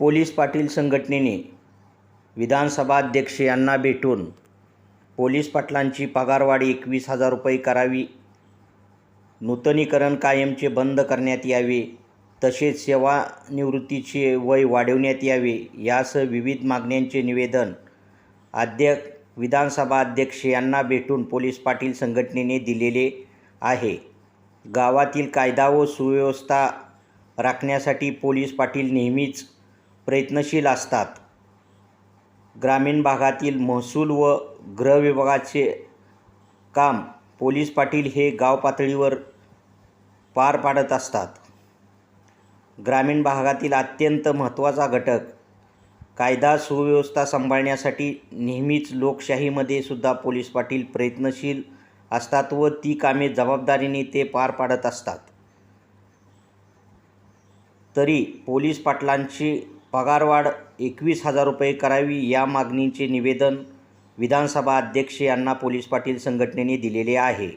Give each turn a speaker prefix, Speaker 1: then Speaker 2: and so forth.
Speaker 1: Police Patil संघटनेने विधानसभा अध्यक्ष यांना भेटून पोलीस पाटलांची पगारवाढ एकवीस हजार रुपये करावी नूतनीकरण कायमचे बंद करण्यात यावे तसेच सेवानिवृत्तीचे वय वाढवण्यात यावे यासह विविध मागण्यांचे निवेदन अध्यक्ष विधानसभा अध्यक्ष यांना भेटून पोलीस पाटील संघटनेने दिलेले आहे. गावातील कायदा व सुव्यवस्था राखण्यासाठी पोलीस पाटील नेहमीच प्रयत्नशील असतात. ग्रामीण भागातील महसूल व गृह विभागाचे काम पोलीस पाटील हे गाव पातळीवर पार पाडत असतात. ग्रामीण भागातील अत्यंत महत्त्वाचा घटक कायदा सुव्यवस्था सांभाळण्यासाठी नेहमीच लोकशाहीमध्ये सुद्धा पोलीस पाटील प्रयत्नशील असतात व ती कामे जबाबदारीने ते पार पाडत असतात. तरी पोलीस पाटलांची पगारवाढ एकवीस हजार रुपये करावी या मागणीचे निवेदन विधानसभा अध्यक्ष यांना पोलीस पाटील संघटनेने दिलेले आहे.